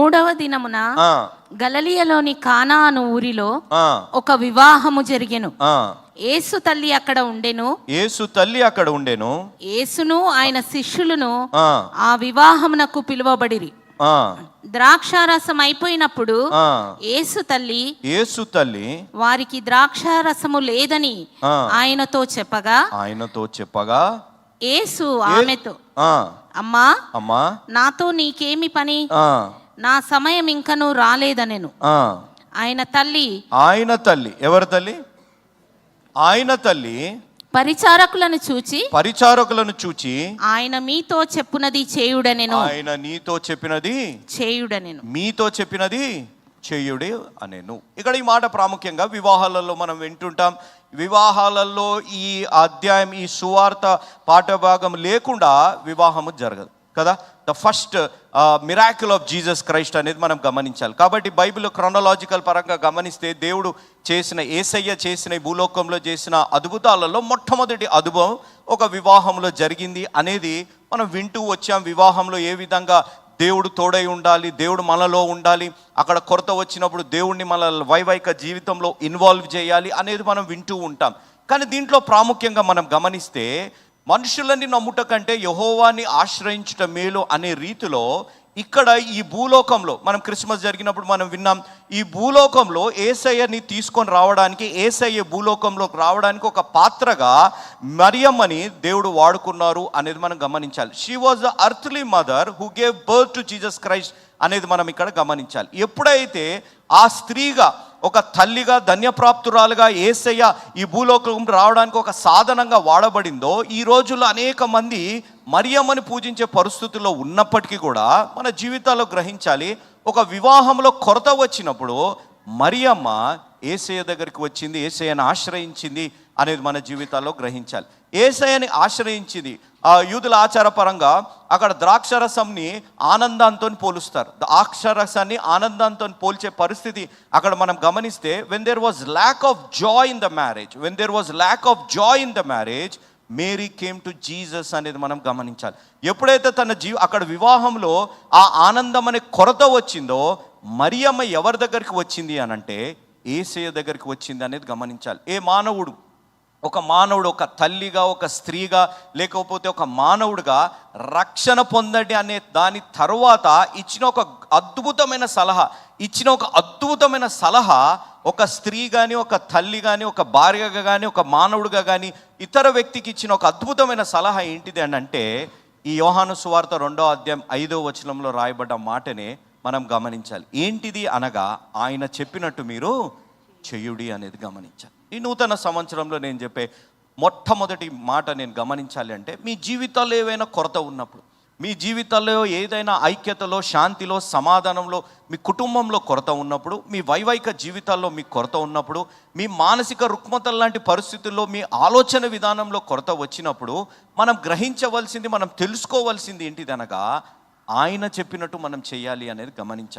మూడవ దినమున గలలియలోని కానా అను ఊరిలో ఒక వివాహము జరిగెను. ఆ. యేసు తల్లి అక్కడ ఉండెను. యేసు తల్లి అక్కడ ఉండేను. యేసును ఆయన శిష్యులను ఆ, వివాహమునకు పిలువబడిరి. ద్రాక్షారసం అయిపోయినప్పుడు. యేసు తల్లి యేసు తల్లి వారికి ద్రాక్షారసము లేదని. ఆయనతో చెప్పగా ఆయనతో చెప్పగా యేసు ఆమెతో అమ్మా అమ్మా. నాతో నీకేమి పని? నా సమయం ఇంకను రాలేదనెను. ఆయన తల్లి. ఆయన తల్లి. ఎవరి తల్లి? ఆయన తల్లి పరిచారకులను చూచి పరిచారకులను చూచి ఆయన మీతో చెప్పునది చేయుడనెను. ఆయన నీతో చెప్పినది చేయుడనెను. మీతో చెప్పినది చేయుడే అనేను. ఇక్కడ ఈ మాట ప్రాముఖ్యంగా వివాహాలలో మనం వింటుంటాం. వివాహాలలో ఈ అధ్యాయం ఈ సువార్త పాఠభాగం లేకుండా వివాహము జరగదు. కదా? The first miracle of Jesus Christ అనేది మనం గమనించాలి. కాబట్టి బైబిల్ క్రొనలాజికల్ పరంగా గమనిస్తే దేవుడు చేసిన ఏసయ్య చేసిన భూలోకంలో చేసిన అద్భుతాలలో మొట్టమొదటి అనుభవం ఒక వివాహంలో జరిగింది అనేది మనం వింటూ వచ్చాం. వివాహంలో ఏ విధంగా దేవుడు తోడై ఉండాలి దేవుడు మనలో ఉండాలి అక్కడ కొరత వచ్చినప్పుడు దేవుడిని మన వైవాహిక జీవితంలో ఇన్వాల్వ్ చేయాలి అనేది మనం వింటూ ఉంటాం. కానీ దీంట్లో ప్రాముఖ్యంగా మనం గమనిస్తే మనుషులని నమ్ముట కంటే యహోవాని ఆశ్రయించుట మేలు అనే రీతిలో ఇక్కడ ఈ భూలోకంలో మనం క్రిస్మస్ జరిగినప్పుడు మనం విన్నాం ఈ భూలోకంలో ఏసయ్యని తీసుకొని రావడానికి ఏసయ్య భూలోకంలోకి రావడానికి ఒక పాత్రగా మరియమ్మని దేవుడు వాడుకున్నారు అనేది మనం గమనించాలి. She was the earthly mother who gave birth to Jesus Christ అనేది మనం ఇక్కడ గమనించాలి. ఎప్పుడైతే ఆ స్త్రీగా ఒక తల్లిగా ధన్యప్రాప్తురాలుగా ఏసయ్య ఈ భూలోకం రావడానికి ఒక సాధనంగా వాడబడిందో ఈ రోజుల్లో అనేక మంది మరియమ్మని పూజించే పరిస్థితుల్లో ఉన్నప్పటికీ కూడా మన జీవితాల్లో గ్రహించాలి. ఒక వివాహంలో కొరత వచ్చినప్పుడు మరియమ్మ ఏసయ దగ్గరికి వచ్చింది ఏసయ్యను ఆశ్రయించింది అనేది మన జీవితాల్లో గ్రహించాలి. ఏసయ్యని ఆశ్రయించింది ఆ యూదుల ఆచారపరంగా అక్కడ ద్రాక్షరసంని ఆనందంతో పోలుస్తారు. ద్రాక్షరసాన్ని ఆనందంతో పోల్చే పరిస్థితి అక్కడ మనం గమనిస్తే when there was lack of joy in the marriage when there was lack of joy in the marriage Mary came to Jesus అనేది మనం గమనించాలి. ఎప్పుడైతే తన జీ అక్కడ వివాహంలో ఆ ఆనందం అనే కొరత వచ్చిందో మరియమ్మ ఎవరి దగ్గరికి వచ్చింది అనంటే ఏసయ దగ్గరికి వచ్చింది అనేది గమనించాలి. ఏ మానవుడు? ఒక మానవుడు ఒక తల్లిగా ఒక స్త్రీగా లేకపోతే ఒక మానవుడిగా రక్షణ పొందండి అనే దాని తర్వాత ఇచ్చిన ఒక అద్భుతమైన సలహా ఇచ్చిన ఒక అద్భుతమైన సలహా ఒక స్త్రీ కానీ ఒక తల్లి కానీ ఒక భార్యగా కానీ ఒక మానవుడిగా కానీ ఇతర వ్యక్తికి ఇచ్చిన ఒక అద్భుతమైన సలహా ఏంటిది అని అంటే ఈ యోహాను సువార్త రెండో అధ్యాయం ఐదో వచనంలో రాయబడ్డ మాటనే మనం గమనించాలి. ఏంటిది అనగా ఆయన చెప్పినట్టు మీరు చెయ్యుడి అనేది గమనించాలి. ఈ నూతన సంవత్సరంలో నేను చెప్పే మొట్టమొదటి మాట నేను గమనించాలి అంటే మీ జీవితాల్లో ఏవైనా కొరత ఉన్నప్పుడు మీ జీవితాల్లో ఏదైనా ఐక్యతలో శాంతిలో సమాధానంలో మీ కుటుంబంలో కొరత ఉన్నప్పుడు మీ వైవాహిక జీవితాల్లో మీ కొరత ఉన్నప్పుడు మీ మానసిక రుక్మతల లాంటి పరిస్థితుల్లో మీ ఆలోచన విధానంలో కొరత వచ్చినప్పుడు మనం గ్రహించవలసింది మనం తెలుసుకోవలసింది ఏంటిదనగా ఆయన చెప్పినట్టు మనం చేయాలి అనేది గమనించాలి.